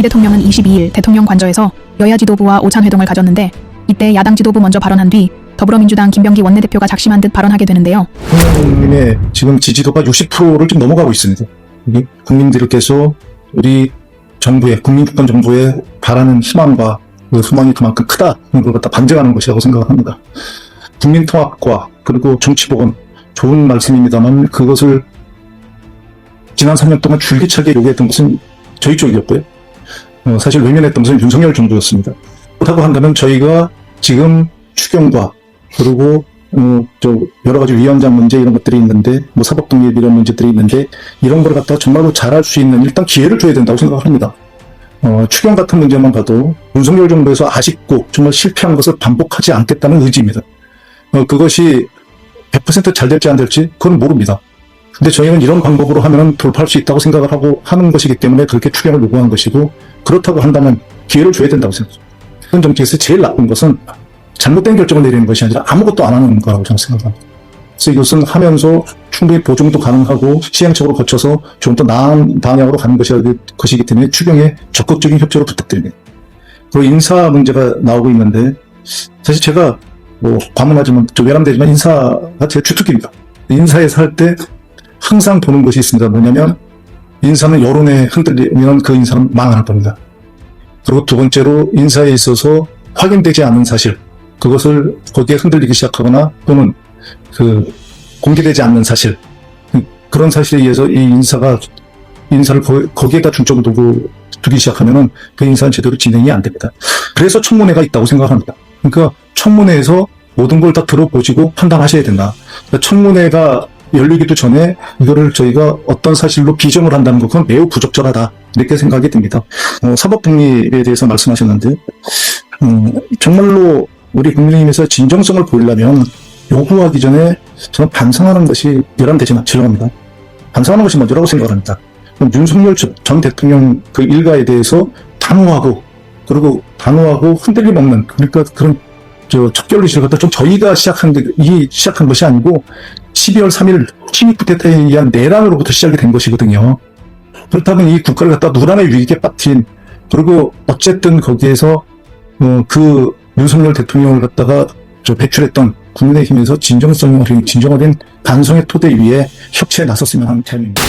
이 대통령은 22일 대통령 관저에서 여야 지도부와 오찬 회동을 가졌는데 이때 야당 지도부 먼저 발언한 뒤 더불어민주당 김병기 원내대표가 작심한 듯 발언하게 되는데요. 국민의 지금 지지도가 60%를 좀 넘어가고 있습니다. 우리 국민들께서 우리 정부의 국민주권 정부에 바라는 희망과 그 소망이 그만큼 크다는 걸 갖다 반증하는 것이라고 생각합니다. 국민 통합과 그리고 정치 복원 좋은 말씀입니다만 그것을 지난 3년 동안 줄기차게 요구했던 것은 저희 쪽이었고요. 어, 사실 외면했던 것은 윤석열 정부였습니다. 그렇다고 한다면 저희가 지금 추경과 그리고 어, 저 여러 가지 위원장 문제 이런 것들이 있는데 뭐 사법 독립 이런 문제들이 있는데 이런 걸 갖다가 정말로 잘할 수 있는 일단 기회를 줘야 된다고 생각합니다. 어, 추경 같은 문제만 봐도 윤석열 정부에서 아쉽고 정말 실패한 것을 반복하지 않겠다는 의지입니다. 어, 그것이 100%잘 될지 안 될지 그건 모릅니다. 근데 저희는 이런 방법으로 하면 돌파할 수 있다고 생각을 하고 하는 것이기 때문에 그렇게 추경을 요구한 것이고 그렇다고 한다면 기회를 줘야 된다고 생각합니다. 현 정치에서 제일 나쁜 것은 잘못된 결정을 내리는 것이 아니라 아무것도 안 하는 거라고 저는 생각합니다. 그래서 이것은 하면서 충분히 보증도 가능하고 시행착오를 거쳐서 좀 더 나은 방향으로 가는 것이, 것이기 때문에 추경에 적극적인 협조를 부탁드립니다. 그리고 인사 문제가 나오고 있는데 사실 제가 뭐 과문하지만 좀 외람되지만 인사가 제 주특기입니다. 인사에서 할 때 항상 보는 것이 있습니다. 뭐냐면 인사는 여론에 흔들리면 그 인사는 망할 겁니다. 그리고 두 번째로 인사에 있어서 확인되지 않은 사실 그것을 거기에 흔들리기 시작하거나 또는 그 공개되지 않는 사실 그런 사실에 의해서 이 인사가 인사를 거, 거기에다 중점을 두고 두기 시작하면은 그 인사는 제대로 진행이 안 됩니다. 그래서 청문회가 있다고 생각합니다. 그러니까 청문회에서 모든 걸 다 들어보시고 판단하셔야 된다. 그러니까 청문회가 열리기도 전에 이거를 저희가 어떤 사실로 비정을 한다는 것, 그건 매우 부적절하다. 이렇게 생각이 듭니다. 어, 사법 독립에 대해서 말씀하셨는데, 음, 정말로 우리 국민의힘에서 진정성을 보이려면 요구하기 전에 저는 반성하는 것이 열람되지 않으려고 합니다. 반성하는 것이 먼저라고 생각합니다. 윤석열 전 대통령 그 일가에 대해서 단호하고 그리고 단호하고 흔들림 없는 그러니까 그런 저 척결의식을 갖다 좀 저희가 시작한 게, 이 시작한 것이 아니고 12월 3일 침입 쿠데타에 의한 내란으로부터 시작이 된 것이거든요. 그렇다면 이 국가를 갖다 누란의 위기에 빠뜨린 그리고 어쨌든 거기에서 어, 그 윤석열 대통령을 갖다가 저 배출했던 국민의힘에서 진정성이 어린 진정어린 반성의 토대 위에 협치에 나섰으면 하는 바람입니다.